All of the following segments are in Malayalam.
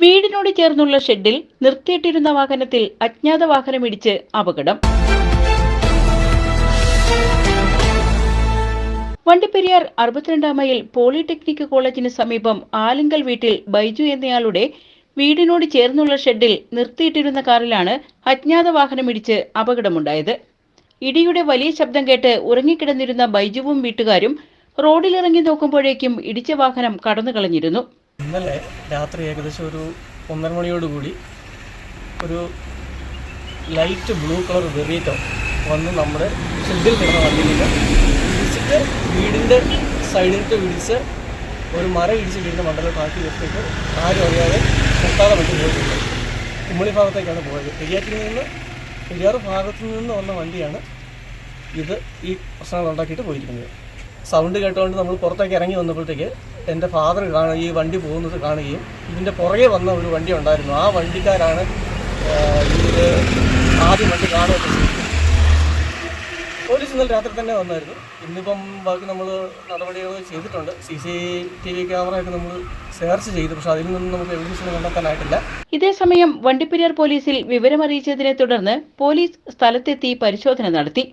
വീടിനോട് ചേർന്നുള്ള ഷെഡിൽ നിർത്തിയിട്ടിരുന്ന വാഹനത്തിൽ അജ്ഞാത വാഹനമിടിച്ച് അപകടം. വണ്ടിപ്പെരിയാർ അറുപത്തിരണ്ടാം മൈൽ പോളിടെക്നിക് കോളേജിന് സമീപം ആലിങ്കൽ വീട്ടിൽ ബൈജു എന്നയാളുടെ വീടിനോട് ചേർന്നുള്ള ഷെഡിൽ നിർത്തിയിട്ടിരുന്ന കാറിലാണ് അജ്ഞാത വാഹനമിടിച്ച് അപകടമുണ്ടായത്. ഇടിയുടെ വലിയ ശബ്ദം കേട്ട് ഉറങ്ങിക്കിടന്നിരുന്ന ബൈജുവും വീട്ടുകാരും റോഡിലിറങ്ങി നോക്കുമ്പോഴേക്കും ഇടിച്ച വാഹനം കടന്നു കടന്നുകളഞ്ഞിരുന്നു. ഇന്നലെ രാത്രി ഏകദേശം ഒരു ഒന്നര മണിയോടുകൂടി ഒരു ലൈറ്റ് ബ്ലൂ കളർ വെറീറ്റോ വന്ന് നമ്മുടെ ഷെഡിൽ കിടന്ന വണ്ടിയിലേക്ക് ഇടിച്ചിട്ട് വീടിന്റെ സൈഡിലേക്ക് ഇടിച്ച് ഒരു മരം ഇടിച്ച് വീടിന്റെ മണ്ടലോട്ട് ആക്കി വെച്ചിട്ട് ആരും അറിയാതെ പൊട്ടാതെ വണ്ടി പോയിട്ടുണ്ട്. കുമ്മളി ഭാഗത്തേക്കാണ് പോയത്. പെരിയാറ്റിൽ നിന്ന് പെരിയാറ് ഭാഗത്തു നിന്ന് വന്ന വണ്ടിയാണ് ഇത് ഈ പ്രശ്നങ്ങൾ ഉണ്ടാക്കിയിട്ട് പോയിരിക്കുന്നത്. സൗണ്ട് കേട്ടുകൊണ്ട് നമ്മൾ പുറത്തേക്ക് ഇറങ്ങി വന്നപ്പോഴത്തേക്ക് എന്റെ ഫാദർ കാണുക ഈ വണ്ടി പോകുന്നത് കാണുകയും ഇതിന്റെ പുറകെ വന്ന ഒരു വണ്ടി ഉണ്ടായിരുന്നു. ആ വണ്ടിക്കാരാണ് ഇത് ആദ്യം വണ്ടി കാണുക പോലീസ് ഇന്നലെ രാത്രി തന്നെ വന്നായിരുന്നു. ഇന്നിപ്പം ബാക്കി നമ്മൾ നടപടികൾ ചെയ്തിട്ടുണ്ട്. സി സി ടി വി ക്യാമറയൊക്കെ നമ്മൾ സെർച്ച് ചെയ്തു പക്ഷെ അതിൽ നിന്നും നമുക്ക് എവിഡൻസ് കണ്ടെത്താനായിട്ടില്ല. ഇതേസമയം വണ്ടിപ്പെരിയാർ പോലീസിൽ വിവരമറിയിച്ചതിനെ തുടർന്ന് പോലീസ് സ്ഥലത്തെത്തി പരിശോധന നടത്തി.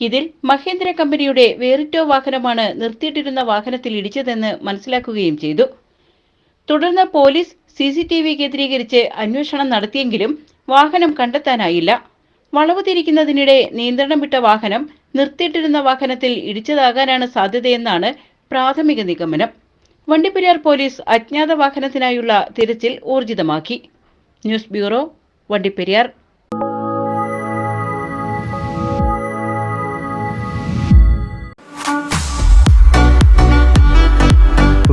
ഇതിൽ മഹേന്ദ്ര കമ്പനിയുടെ വേറിറ്റോ വാഹനമാണ് നിർത്തിയിട്ടിരുന്ന വാഹനത്തിൽ ഇടിച്ചതെന്ന് മനസ്സിലാക്കുകയും ചെയ്തു. തുടർന്ന് police C C T V കേന്ദ്രീകരിച്ച് അന്വേഷണം നടത്തിയെങ്കിലും വാഹനം കണ്ടെത്താനായില്ല. വളവ് തിരിക്കുന്നതിനിടെ നിയന്ത്രണം വിട്ട വാഹനം നിർത്തിയിട്ടിരുന്ന വാഹനത്തിൽ ഇടിച്ചതാകാനാണ് സാധ്യതയെന്നാണ് പ്രാഥമിക നിഗമനം. വണ്ടിപ്പെരിയാർ പോലീസ് അജ്ഞാത വാഹനത്തിനായുള്ള തിരച്ചിൽ ഊർജിതമാക്കി. News bureau Vandiperiyar.